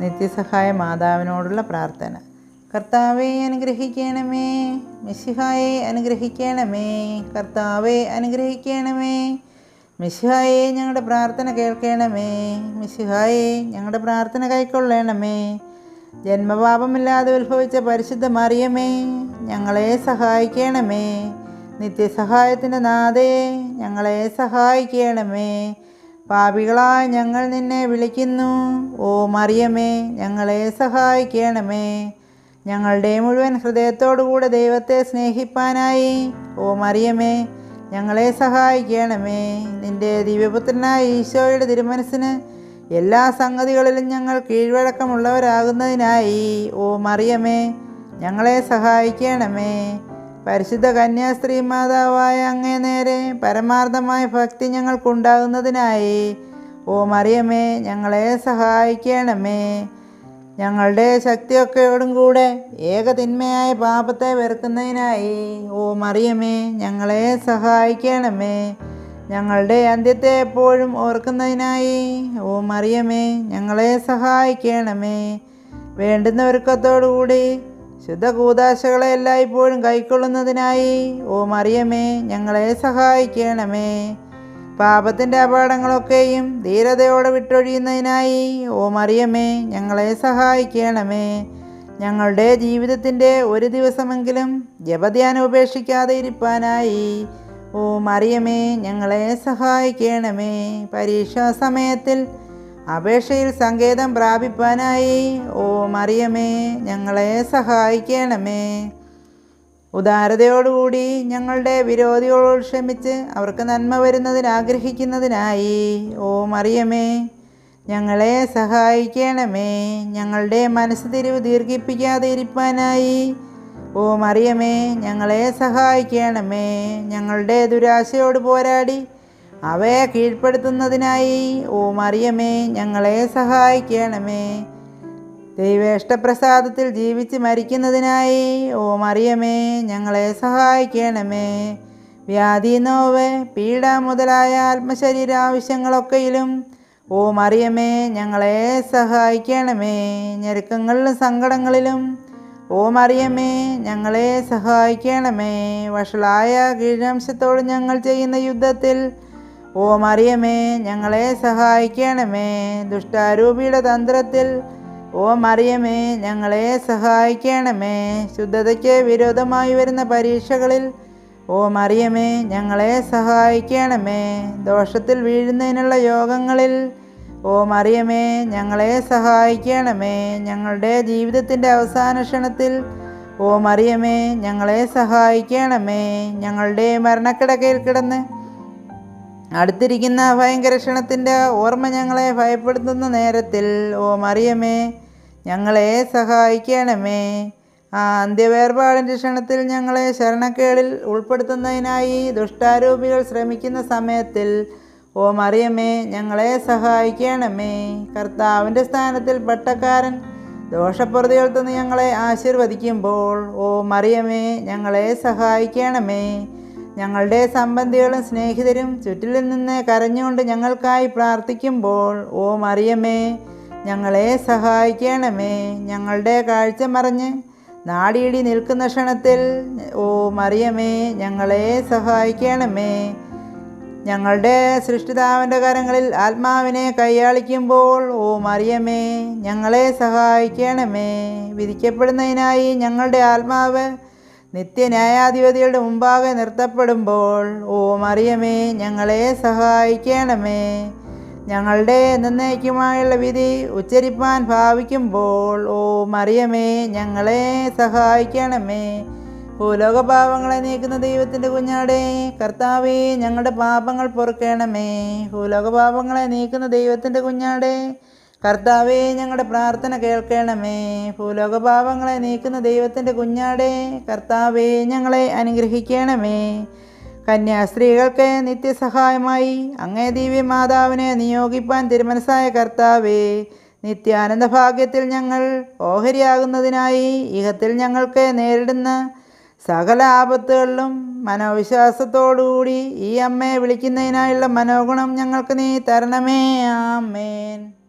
നിത്യസഹായ മാതാവിനോടുള്ള പ്രാർത്ഥന. കർത്താവെ അനുഗ്രഹിക്കണമേ. മിശിഹായെ അനുഗ്രഹിക്കണമേ. കർത്താവെ അനുഗ്രഹിക്കണമേ. മിശിഹായെ ഞങ്ങളുടെ പ്രാർത്ഥന കേൾക്കണമേ. മിശിഹായെ ഞങ്ങളുടെ പ്രാർത്ഥന കൈക്കൊള്ളണമേ. ജന്മപാപമില്ലാതെ ഉത്ഭവിച്ച പരിശുദ്ധ മറിയമേ ഞങ്ങളെ സഹായിക്കണമേ. നിത്യസഹായത്തിന്റെ നാഥയെ ഞങ്ങളെ സഹായിക്കണമേ. പാപികളായ ഞങ്ങൾ നിന്നെ വിളിക്കുന്നു. ഓ മറിയമേ ഞങ്ങളെ സഹായിക്കണമേ. ഞങ്ങളുടെ മുഴുവൻ ഹൃദയത്തോടുകൂടെ ദൈവത്തെ സ്നേഹിപ്പാനായി. ഓ മറിയമേ ഞങ്ങളെ സഹായിക്കണമേ. നിന്റെ ദിവ്യപുത്രനായ ഈശോയുടെ തിരുമനസ്സിന് എല്ലാ സംഗതികളിലും ഞങ്ങൾ കീഴ്വഴക്കമുള്ളവരാകുന്നതിനായി. ഓ മറിയമേ ഞങ്ങളെ സഹായിക്കണമേ. പരിശുദ്ധ കന്യാസ്ത്രീ മാതാവായ അങ്ങേ നേരെ പരമാർത്ഥമായ ഭക്തി ഞങ്ങൾക്കുണ്ടാകുന്നതിനായി ഓ മറിയമേ ഞങ്ങളെ സഹായിക്കണമേ. ഞങ്ങളുടെ ശക്തിയൊക്കെയോടും കൂടെ ഏകതിന്മയായ പാപത്തെ വെറുക്കുന്നതിനായി ഓ മറിയമേ ഞങ്ങളെ സഹായിക്കണമേ. ഞങ്ങളുടെ അന്ത്യത്തെ എപ്പോഴും ഓർക്കുന്നതിനായി ഓ മറിയമേ ഞങ്ങളെ സഹായിക്കണമേ. വേണ്ടുന്ന ഒരുക്കത്തോടുകൂടി ശുദ്ധ കൂതാശകളെ എല്ലായ്പ്പോഴും കൈക്കൊള്ളുന്നതിനായി ഓ മറിയമേ ഞങ്ങളെ സഹായിക്കണമേ. പാപത്തിന്റെ അപകടങ്ങളൊക്കെയും ധീരതയോടെ വിട്ടൊഴിയുന്നതിനായി ഓ മറിയമേ ഞങ്ങളെ സഹായിക്കണമേ. ഞങ്ങളുടെ ജീവിതത്തിന്റെ ഒരു ദിവസമെങ്കിലും ജപധ്യാനം ഉപേക്ഷിക്കാതെ ഇരിപ്പാനായി ഓ മറിയമേ ഞങ്ങളെ സഹായിക്കണമേ. പരീക്ഷാ സമയത്തിൽ അപേക്ഷയിൽ സങ്കേതം പ്രാപിപ്പാനായി. ഓ മറിയമേ ഞങ്ങളെ സഹായിക്കണമേ. ഉദാരതയോടുകൂടി ഞങ്ങളുടെ വിരോധികളോട് ക്ഷമിച്ച് അവർക്ക് നന്മ വരുന്നതിന് ആഗ്രഹിക്കുന്നതിനായി. ഓ മറിയമേ ഞങ്ങളെ സഹായിക്കണമേ. ഞങ്ങളുടെ മനസ്സ് തിരിവ് ദീർഘിപ്പിക്കാതെ ഇരിപ്പാനായി. ഓ മറിയമേ ഞങ്ങളെ സഹായിക്കണമേ. ഞങ്ങളുടെ ദുരാശയോട് പോരാടി അവയെ കീഴ്പ്പെടുത്തുന്നതിനായി ഓ മറിയമേ ഞങ്ങളെ സഹായിക്കണമേ. ദൈവേഷ്ടപ്രസാദത്തിൽ ജീവിച്ച് മരിക്കുന്നതിനായി ഓ മറിയമേ ഞങ്ങളെ സഹായിക്കണമേ. വ്യാധി നോവ് പീഡ മുതലായ ആത്മശരീര ആവശ്യങ്ങളൊക്കെയിലും ഓ മറിയമേ ഞങ്ങളെ സഹായിക്കണമേ. ഞെരുക്കങ്ങളിലും സങ്കടങ്ങളിലും ഓ മറിയമേ ഞങ്ങളെ സഹായിക്കണമേ. വഷളായ കീഴംശത്തോട് ഞങ്ങൾ ചെയ്യുന്ന യുദ്ധത്തിൽ ഓ മറിയമേ ഞങ്ങളെ സഹായിക്കണമേ. ദുഷ്ടാരൂപിയുടെ തന്ത്രത്തിൽ ഓ മറിയമേ ഞങ്ങളെ സഹായിക്കണമേ. ശുദ്ധതയ്ക്ക് വിരോധമായി വരുന്ന പരീക്ഷകളിൽ ഓ മറിയമേ ഞങ്ങളെ സഹായിക്കണമേ. ദോഷത്തിൽ വീഴുന്നതിനുള്ള യോഗങ്ങളിൽ ഓ മറിയമേ ഞങ്ങളെ സഹായിക്കണമേ. ഞങ്ങളുടെ ജീവിതത്തിന്റെ അവസാന ക്ഷണത്തിൽ ഓ മറിയമേ ഞങ്ങളെ സഹായിക്കണമേ. ഞങ്ങളുടെ മരണക്കിടക്കയിൽ കിടന്ന് അടുത്തിരിക്കുന്ന ഭയങ്കര ക്ഷണത്തിന്റെ ഓർമ്മ ഞങ്ങളെ ഭയപ്പെടുത്തുന്ന നേരത്തിൽ ഓ മറിയമേ ഞങ്ങളെ സഹായിക്കണമേ. ആ അന്ത്യവേർപാടിന്റെ ക്ഷണത്തിൽ ഞങ്ങളെ ശരണക്കേടിൽ ഉൾപ്പെടുത്തുന്നതിനായി ദുഷ്ടാരൂപികൾ ശ്രമിക്കുന്ന സമയത്തിൽ ഓ മറിയമേ ഞങ്ങളെ സഹായിക്കണമേ. കർത്താവിന്റെ സ്ഥാനത്തിൽ പട്ടക്കാരൻ ദോഷപ്രതികൾ ഞങ്ങളെ ആശീർവദിക്കുമ്പോൾ ഓ മറിയമേ ഞങ്ങളെ സഹായിക്കണമേ. ഞങ്ങളുടെ സംബന്ധികളും സ്നേഹിതരും ചുറ്റിലും നിന്ന് കരഞ്ഞുകൊണ്ട് ഞങ്ങൾക്കായി പ്രാർത്ഥിക്കുമ്പോൾ ഓ മറിയമേ ഞങ്ങളെ സഹായിക്കണമേ. ഞങ്ങളുടെ കാഴ്ച മറിഞ്ഞ് നാടിയിടി നിൽക്കുന്ന ക്ഷണത്തിൽ ഓ മറിയമേ ഞങ്ങളെ സഹായിക്കണമേ. ഞങ്ങളുടെ സൃഷ്ടിതാവിന്റെ കരങ്ങളിൽ ആത്മാവിനെ കൈയാളിക്കുമ്പോൾ ഓ മറിയമേ ഞങ്ങളെ സഹായിക്കണമേ. വിധിക്കപ്പെടുന്നതിനായി ഞങ്ങളുടെ ആത്മാവ് നിത്യന്യായാധിപതിയുടെ മുമ്പാകെ നിർത്തപ്പെടുമ്പോൾ ഓ മറിയമേ ഞങ്ങളെ സഹായിക്കണമേ. ഞങ്ങളുടെ നിർണയിക്കുമായുള്ള വിധി ഉച്ചരിപ്പാൻ ഭാവിക്കുമ്പോൾ ഓ മറിയമേ ഞങ്ങളെ സഹായിക്കണമേ. ഭൂലോകപാപങ്ങളെ നീക്കുന്ന ദൈവത്തിന്റെ കുഞ്ഞാടേ കർത്താവേ ഞങ്ങളുടെ പാപങ്ങൾ പൊറുക്കണമേ. ഭൂലോകപാപങ്ങളെ നീക്കുന്ന ദൈവത്തിന്റെ കുഞ്ഞാടേ കർത്താവേ ഞങ്ങളുടെ പ്രാർത്ഥന കേൾക്കണമേ. ഭൂലോകപാപങ്ങളെ നീക്കുന്ന ദൈവത്തിന്റെ കുഞ്ഞാടേ കർത്താവേ ഞങ്ങളെ അനുഗ്രഹിക്കണമേ. കന്യാസ്ത്രീകൾക്ക് നിത്യസഹായമായി അങ്ങേ ദിവ്യ മാതാവിനെ നിയോഗിപ്പാൻ തിരുമനസായ കർത്താവേ നിത്യാനന്ദ ഭാഗ്യത്തിൽ ഞങ്ങൾ ഓഹരിയാകുന്നതിനായി ഇഹത്തിൽ ഞങ്ങൾക്ക് നേരിടുന്ന സകല ആപത്തുകളിലും മനോവിശ്വാസത്തോടുകൂടി ഈ അമ്മയെ വിളിക്കുന്നതിനായുള്ള മനോഗുണം ഞങ്ങൾക്ക് നീ തരണമേ. ആമേൻ.